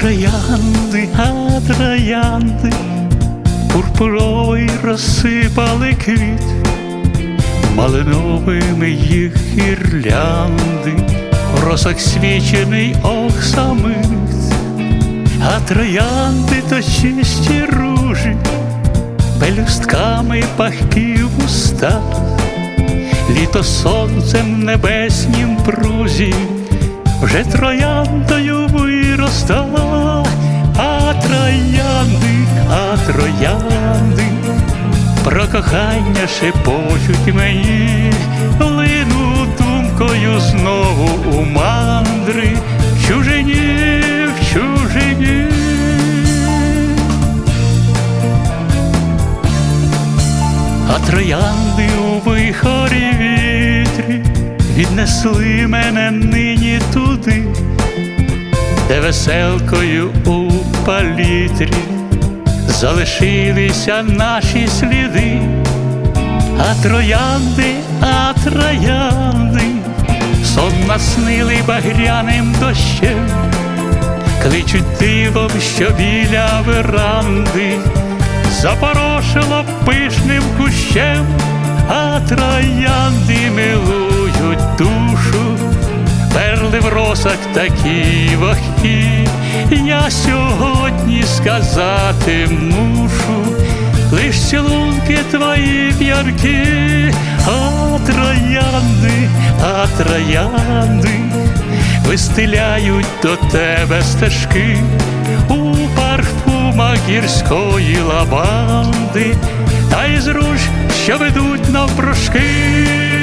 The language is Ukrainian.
троянди, а троянди, пурпуровий розсипали квіт, малиновими їх гірлянди, в росах свічений оксамит, а троянди то чисті ружі, пелюстками пахкі в устах, літо сонцем небеснім прузі, вже трояндою вироста, а троянди, а троянди, про кохання шепочуть мені, лину думкою знову у мандри, чужині, в чужині. А троянди у вихорі вітрі віднесли мене нині туди, де веселкою у палітрі залишилися наші сліди, а троянди, а троянди, сон наснили багряним дощем, кличуть дивом, що біля веранди запорошило пишним кущем, а троянди милують душу, перли в росах такі вогкі, я сьогодні сказати мушу, лиш цілунки твої п'янки, а троянди, а троянди вистеляють до тебе стежки. У парфумах гірської лаванди, та й з руж, що ведуть навпрошки.